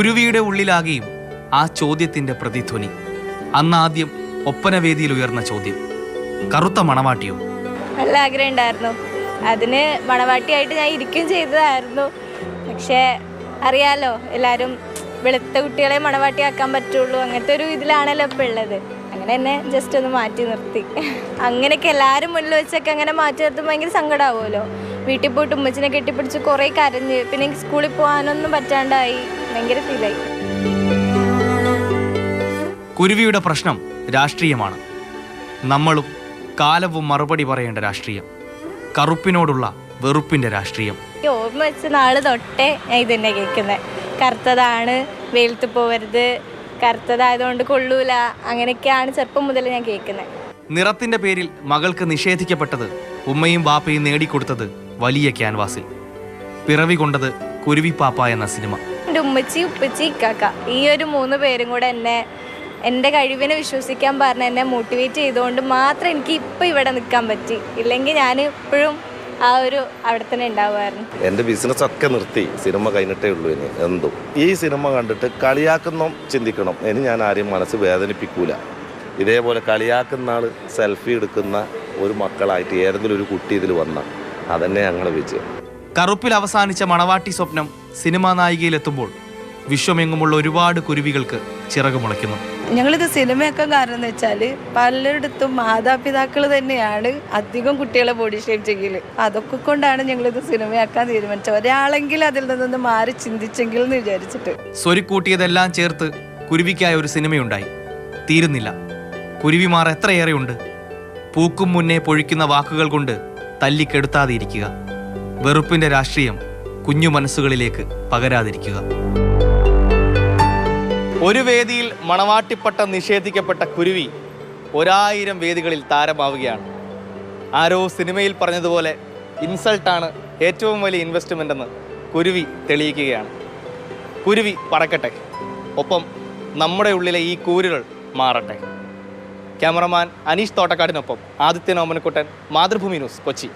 കുരുവിയുടെ ഉള്ളിലാകെയും ആ ചോദ്യത്തിന്റെ പ്രതിധ്വനി. അന്നാദ്യം ഒപ്പനവേദിയിൽ ഉയർന്ന ചോദ്യം. കറുത്ത മണവാട്ടിയോ? നല്ല ആഗ്രഹം ഉണ്ടായിരുന്നു. അതിന് മണവാട്ടിയായിട്ട് ഞാൻ ഇരിക്കും ചെയ്തതായിരുന്നു. പക്ഷേ അറിയാലോ എല്ലാവരും വെളുത്ത കുട്ടികളെ മണവാട്ടിയാക്കാൻ പറ്റുള്ളൂ. അങ്ങനത്തെ ഒരു ഇതിലാണല്ലോ ഇപ്പം ഉള്ളത്. അങ്ങനെ എന്നെ ജസ്റ്റ് ഒന്ന് മാറ്റി നിർത്തി. അങ്ങനെയൊക്കെ എല്ലാവരും മുന്നിൽ വെച്ചൊക്കെ അങ്ങനെ മാറ്റി നിർത്തും ഭയങ്കര സങ്കടമാവുമല്ലോ വീട്ടിൽ പോയിട്ട് ഉമ്മച്ചിനെ കെട്ടിപ്പിടിച്ച് കുറേ കരഞ്ഞ് പിന്നെ എനിക്ക് സ്കൂളിൽ പോകാനൊന്നും പറ്റാണ്ടായി. ഭയങ്കര ഫീലായി കുരുവിയുടെ പ്രശ്നം രാഷ്ട്രീയമാണ്. നമ്മളും കാലവും മറുപടി പറയേണ്ട രാഷ്ട്രീയം. കറുപ്പിനോടുള്ള വെറുപ്പിന്റെ രാഷ്ട്രീയം. ഓർമ്മ വെച്ച നാൾ തൊട്ടേ ഞാൻ ഇതന്നെ കേൾക്കുന്നത് കറുത്തതാണ് വെയിലത്ത് പോവരുത് കറുത്തതായതുകൊണ്ട് കൊള്ളൂല അങ്ങനെയൊക്കെയാണ് ചെറുപ്പം മുതൽ ഞാൻ കേൾക്കുന്നത് നിറത്തിന്റെ പേരിൽ മകൾക്ക് നിഷേധിക്കപ്പെട്ടത് ഉമ്മയും ബാപ്പയും നേടിക്കൊടുത്തത് വലിയ ക്യാൻവാസിൽ. പിറവി കൊണ്ടത് കുരുവിപ്പാപ്പ എന്ന സിനിമ. എന്റെ ഉമ്മച്ചി ഉപ്പച്ചി ഇക്കാക്ക. ഈ ഒരു മൂന്ന് പേരും കൂടെ എന്നെ എന്റെ കഴിവിനെ വിശ്വസിക്കാൻ പറഞ്ഞ് എന്നെ മോട്ടിവേറ്റ് ചെയ്തുകൊണ്ട് മാത്രം എനിക്ക് ഇപ്പം ഇവിടെ നിൽക്കാൻ പറ്റി. ഇല്ലെങ്കിൽ ഞാൻ ഇപ്പോഴും ആ ഒരു അവിടെ തന്നെ ഉണ്ടാവുമായിരുന്നു. എന്റെ ബിസിനസ് ഒക്കെ നിർത്തി. സിനിമ കഴിഞ്ഞിട്ടേ ഉള്ളൂ ഇനി എന്തും. ഈ സിനിമ കണ്ടിട്ട് കളിയാക്കുന്ന ചിന്തിക്കണം. ഇനി ഞാൻ ആരെയും മനസ്സ് വേദനിപ്പിക്കൂല. ഇതേപോലെ കളിയാക്കുന്ന ആൾ സെൽഫി എടുക്കുന്ന ഒരു മക്കളായിട്ട് ഏതെങ്കിലും ഒരു കുട്ടി ഇതിൽ വന്ന അതന്നെ ഞങ്ങളെ വിജയം. കറുപ്പിൽ അവസാനിച്ച മണവാട്ടി സ്വപ്നം സിനിമാ നായികയിലെത്തുമ്പോൾ വിശ്വമെങ്ങുമുള്ള ഒരുപാട് കുരുവികൾക്ക് ചിറക് മുളയ്ക്കുന്നു. ഞങ്ങളിത് സിനിമയൊക്കെ കാരണം എന്ന് വെച്ചാൽ പലയിടത്തും മാതാപിതാക്കൾ തന്നെയാണ് അധികം കുട്ടികളെ ബോഡി ഷേപ്പ് ചെയ്യൽ അതൊക്കെ കൊണ്ടാണ് ഞങ്ങളിത് സിനിമയാക്കാൻ തീരുമാനിച്ചത്. ഒരാളെങ്കിലും അതിൽ നിന്നൊന്ന് മാറി ചിന്തിച്ചെങ്കിൽ എന്ന് വിചാരിച്ചിട്ട്. സ്വരുക്കൂട്ടിയതെല്ലാം ചേർത്ത് കുരുവിക്കായ ഒരു സിനിമയുണ്ടായി. തീരുന്നില്ല. കുരുവിമാർ എത്രയേറെയുണ്ട്. പൂക്കും മുന്നേ പൊഴിക്കുന്ന വാക്കുകൾ കൊണ്ട് തല്ലിക്കെടുത്താതെ ഇരിക്കുക വെറുപ്പിന്റെ രാഷ്ട്രീയം കുഞ്ഞു മനസ്സുകളിലേക്ക് പകരാതിരിക്കുക. ഒരു വേദിയിൽ മണവാട്ടിപ്പട്ടം നിഷേധിക്കപ്പെട്ട കുരുവി ഒരായിരം വേദികളിൽ താരമാവുകയാണ്. ആരോ സിനിമയിൽ പറഞ്ഞതുപോലെ ഇൻസൾട്ടാണ് ഏറ്റവും വലിയ ഇൻവെസ്റ്റ്മെന്റ് എന്ന് കുരുവി തെളിയിക്കുകയാണ്. കുരുവി പറക്കട്ടെ ഒപ്പം നമ്മുടെ ഉള്ളിലെ ഈ കൂരുകൾ മാറട്ടെ. ക്യാമറമാൻ അനീഷ് തോട്ടക്കാടിനൊപ്പം ആദിത്യൻ ഓമനക്കുട്ടൻ മാതൃഭൂമി ന്യൂസ് കൊച്ചി.